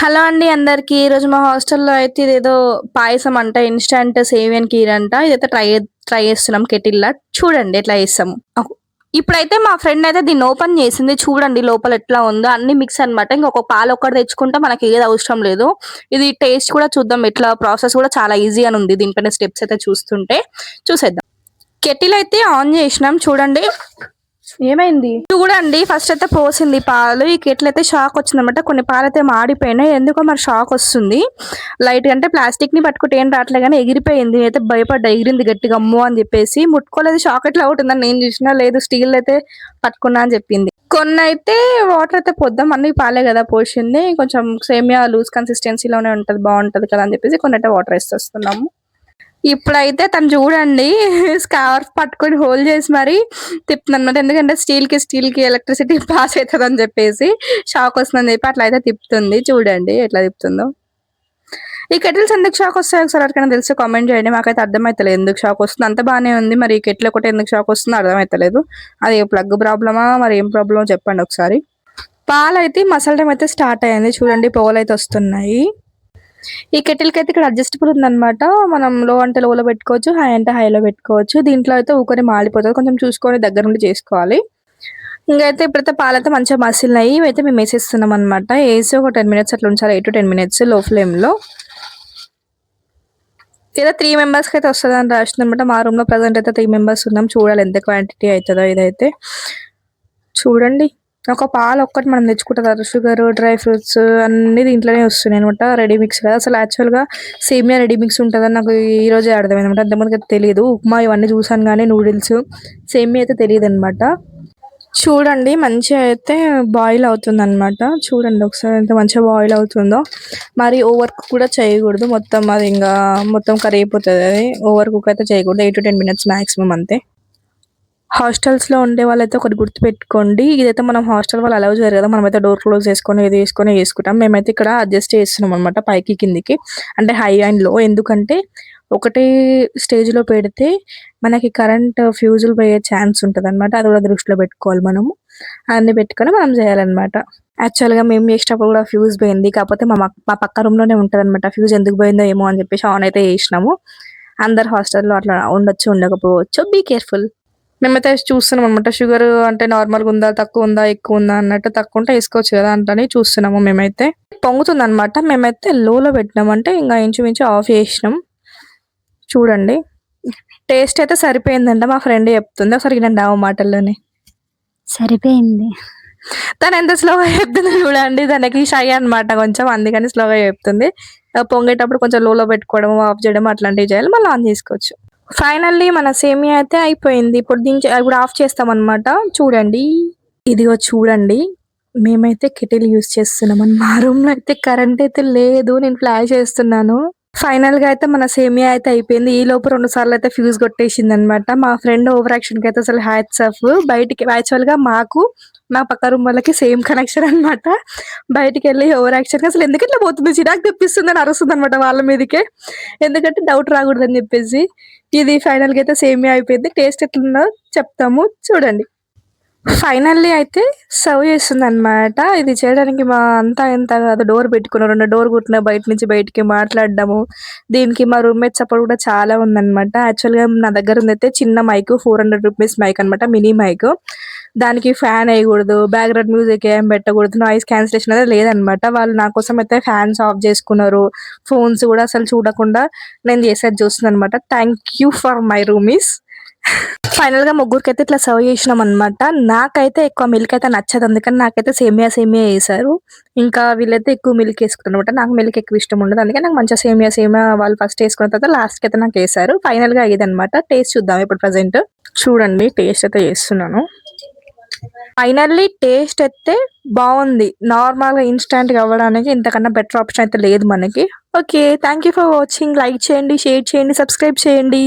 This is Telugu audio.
హలో అండి అందరికి. ఈరోజు మా హాస్టల్లో అయితే ఇదేదో పాయసం అంట ఇన్స్టంట్ సేవియన్ కీర్ అంట. ఇదైతే ట్రై ట్రై చేస్తున్నాం కెటిల్లా చూడండి ఎట్లా చేస్తాము. ఇప్పుడైతే మా ఫ్రెండ్ అయితే దీన్ని ఓపెన్ చేసింది. చూడండి లోపల ఎట్లా ఉందో. అన్ని మిక్స్ అన్నమాట. ఇంకొక పాలు ఒక్కటి తెచ్చుకుంటే మనకి ఏది అవసరం లేదు. ఇది టేస్ట్ కూడా చూద్దాం. ఎట్లా ప్రాసెస్ కూడా చాలా ఈజీ అని ఉంది దీనిపైన స్టెప్స్ అయితే చూస్తుంటే. చూసేద్దాం. కెటిల్ అయితే ఆన్ చేసినాం. చూడండి. ఏమైంది? చూడండి ఫస్ట్ అయితే పోసింది పాలు. ఈ కెటిల్ అయితే షాక్ వచ్చిందనమాట కొన్ని పాలు అయితే మాడిపోయినాయి. ఎందుకో మరి షాక్ వస్తుంది. లైట్ అంటే ప్లాస్టిక్ని పట్టుకుంటే ఏం రావట్లే కానీ ఎగిరిపోయింది. అయితే భయపడ్డా ఎగిరింది గట్టిగా అమ్ము అని చెప్పేసి. ముట్టుకోలేదు షాక్ ఎట్లా అవుతుందని నేను చూసినా లేదు స్టీల్ అయితే పట్టుకున్నా అని చెప్పింది. కొన్ని అయితే వాటర్ అయితే పొద్దాం అన్ని పాలే కదా పోసింది. కొంచెం సేమియా లూజ్ కన్సిస్టెన్సీలోనే ఉంటది బాగుంటది కదా అని చెప్పేసి కొన్ని అయితే వాటర్ వేసేస్తున్నాము. ఇప్పుడైతే తను చూడండి స్కార్ఫ్ పట్టుకొని హోల్డ్ చేసి మరి తిప్పుతుంది అనమాట ఎందుకంటే స్టీల్కి స్టీల్కి ఎలక్ట్రిసిటీ పాస్ అవుతుంది అని చెప్పేసి షాక్ వస్తుందని చెప్పి అట్లా అయితే తిప్పుతుంది. చూడండి ఎట్లా తిప్పుతుందో. ఈ కెటిల్స్ ఎందుకు షాక్ వస్తాయి ఒకసారి ఎవరికైనా తెలిసి కామెంట్ చేయండి. మాకైతే అర్థమవుతలేదు ఎందుకు షాక్ వస్తుంది. అంత బాగానే ఉంది. మరి ఈ కెట్లు ఒకటి ఎందుకు షాక్ వస్తుందో అర్థమవుతలేదు అది ప్లగ్ ప్రాబ్లమా? మరి ఏం ప్రాబ్లమో చెప్పండి ఒకసారి. పాలైతే అయితే అయితే స్టార్ట్ అయ్యింది చూడండి పొగలు అయితే వస్తున్నాయి. ఈ కెటిల్కి అయితే ఇక్కడ అడ్జస్టబుల్ ఉందన్నమాట. మనం లో అంటే లోలో పెట్టుకోవచ్చు హై అంటే హైలో పెట్టుకోవచ్చు. దీంట్లో అయితే ఊకొని మాలిపోతుంది కొంచెం చూసుకొని దగ్గర నుండి చేసుకోవాలి. ఇంకైతే ఇప్పుడైతే పాలైతే మంచిగా మసిలినాయి. ఇవైతే మేము వేసేస్తున్నాం అనమాట వేసి ఒక టెన్ మినిట్స్ అట్లా ఉంచాలి. ఎయిట్ టు టెన్ మినిట్స్లో ఫ్లేమ్లో. ఏదో త్రీ మెంబర్స్కి అయితే వస్తుంది అని రాసింది అనమాట మా రూమ్లో ప్రజెంట్ అయితే త్రీ మెంబర్స్ ఉన్నాం. చూడాలి ఎంత క్వాంటిటీ అవుతుందో ఇదైతే. చూడండి. ఒక పాలు ఒక్కటి మనం తెచ్చుకుంటారు షుగర్ డ్రై ఫ్రూట్స్ అన్ని దీంట్లోనే వస్తున్నాయి అనమాట రెడీ మిక్స్ కదా. అసలు యాక్చువల్గా సేమియా రెడీ మిక్స్ ఉంటుందని నాకు ఈ రోజే అర్థమైంది అనమాట అంతమందికి అయితే తెలియదు ఉప్మా ఇవన్నీ చూసాను కానీ నూడిల్స్ సేమియా అయితే తెలియదు అనమాట చూడండి మంచిగా అయితే బాయిల్ అవుతుంది అనమాట చూడండి ఒకసారి ఎంత మంచిగా బాయిల్ అవుతుందో. మరి ఓవర్ కుక్ కూడా చేయకూడదు. మొత్తం అది ఇంకా మొత్తం కర్రీ అయిపోతుంది అది ఓవర్ కుక్ అయితే చేయకూడదు. Eight to ten minutes maximum అంతే. హాస్టల్స్లో ఉండే వాళ్ళైతే ఒకటి గుర్తు పెట్టుకోండి ఇదైతే మనం హాస్టల్ వాళ్ళు అలౌ చేయరు కదా. మనమైతే డోర్ క్లోజ్ చేసుకొని ఇది వేసుకొని వేసుకుంటాం మేమైతే ఇక్కడ అడ్జస్ట్ చేస్తున్నాం అనమాట పైకి కిందికి. అంటే హై అండ్లో ఎందుకంటే ఒకటే స్టేజ్లో పెడితే మనకి కరెంట్ ఫ్యూజులు పోయే ఛాన్స్ ఉంటుంది అనమాట అది కూడా దృష్టిలో పెట్టుకోవాలి మనము. అన్ని పెట్టుకొని మనం చేయాలన్నమాట. యాక్చువల్గా మేము చేసేటప్పుడు కూడా ఫ్యూజ్ పోయింది. కాకపోతే మా మా పక్క రూమ్లోనే అనమాట ఫ్యూజ్ ఎందుకు పోయిందో ఏమో అని చెప్పేసి ఆన్ అయితే చేసినాము. అందరు హాస్టల్లో అట్లా ఉండొచ్చు ఉండకపోవచ్చు. బీ కేర్ఫుల్ మేమైతే చూస్తున్నాం అనమాట షుగర్ అంటే నార్మల్గా ఉందా తక్కువ ఉందా ఎక్కువ ఉందా అన్నట్టు తక్కువ ఉంటే వేసుకోవచ్చు కదా అంటని చూస్తున్నాము మేమైతే. పొంగుతుంది అనమాట మేమైతే లోలో పెట్టినామంటే ఇంకా ఇంచుమించు ఆఫ్ చేసినాం. చూడండి. టేస్ట్ అయితే సరిపోయిందంట మా ఫ్రెండ్ చెప్తుంది. ఒకసారి వినండి ఆ మాటల్లోనే. సరిపోయింది. తను ఎంత స్లోగా చెప్తుంది చూడండి. తనకి షై అన్నమాట కొంచెం. అందుకని స్లోగా చెప్తుంది. పొంగేటప్పుడు కొంచెం లోలో పెట్టుకోవడం ఆఫ్ చేయడం అట్లాంటివి చేయాలి. మళ్ళీ ఆన్ చేసుకోవచ్చు. ఫైనల్లీ మన సేమియా అయితే అయిపోయింది. ఇప్పుడు దించి ఇప్పుడు ఆఫ్ చేస్తాం అనమాట చూడండి. ఇదిగో చూడండి. మేమైతే కెటిల్ యూస్ చేస్తున్నాం. మా రూమ్లో అయితే కరెంట్ అయితే లేదు. నేను ఫ్లాష్ చేస్తున్నాను. ఫైనల్గా అయితే మన సేమియా అయితే అయిపోయింది. ఈ లోపు రెండు సార్లు అయితే ఫ్యూజ్ కొట్టేసింది అనమాట మా ఫ్రెండ్ ఓవర్ యాక్షన్కి అయితే అసలు హ్యాట్స్ ఆఫ్. బయటికి యాక్చువల్గా మాకు మా పక్క రూమ్ వాళ్ళకి సేమ్ కనెక్షన్ అన్నమాట బయటికి వెళ్ళి ఓవర్ యాక్షన్ అసలు ఎందుకు ఇట్లా పోతుంది? చిరాకు తెప్పిస్తుంది అని అరుస్తుంది అనమాట వాళ్ళ మీదకే. ఎందుకంటే డౌట్ రాకూడదని చెప్పేసి. ఇది ఫైనల్గా అయితే సేమియా అయిపోయింది. టేస్ట్ ఎట్లుందో చెప్తాము. చూడండి. ఫైనల్లీ అయితే సర్వ్ చేస్తుంది అనమాట ఇది చేయడానికి మా అంతా ఎంత కాదు డోర్ పెట్టుకున్నారు రెండు డోర్ కుట్టిన బయట నుంచి బయటికి మాట్లాడడము. దీనికి మా రూమ్మేట్ సపోర్ట్ కూడా చాలా ఉందన్నమాట. యాక్చువల్గా నా దగ్గర ఉందైతే చిన్న mic four hundred rupees mic అన్నమాట. Mini mic. దానికి ఫ్యాన్ వేయకూడదు. బ్యాక్గ్రౌండ్ మ్యూజిక్ ఏం పెట్టకూడదు. నాయిస్ క్యాన్సిలేషన్ అనేది లేదనమాట వాళ్ళు నా కోసం అయితే ఫ్యాన్స్ ఆఫ్ చేసుకున్నారు. ఫోన్స్ కూడా అసలు చూడకుండా నేను చేసేది చూస్తుంది అనమాట thank you for my roomies. ఫైనల్గా ముగ్గురికి అయితే ఇట్లా సర్వ్ చేసినాం అనమాట నాకైతే ఎక్కువ మిల్క్ అయితే నచ్చదు. అందుకని నాకైతే సేమియా సేమియా వేసారు ఇంకా వీళ్ళైతే ఎక్కువ మిల్క్ వేసుకున్నారు అనమాట నాకు మిల్క్ ఎక్కువ ఇష్టం ఉండదు. అందుకే నాకు మంచిగా సేమియా సేమియా వాళ్ళు ఫస్ట్ వేసుకున్న తర్వాత లాస్ట్కి అయితే నాకు వేసారు ఫైనల్గా ఇది అనమాట టేస్ట్ చూద్దాం ఇప్పుడు ప్రజెంట్ చూడండి టేస్ట్ అయితే చేస్తున్నాను. ఫైనల్లీ టేస్ట్ అయితే బాగుంది. నార్మల్గా ఇన్స్టాంట్గా అవ్వడానికి ఇంతకన్నా బెటర్ ఆప్షన్ అయితే లేదు మనకి. Okay thank you for watching like చేయండి షేర్ చేయండి సబ్స్క్రైబ్ చేయండి.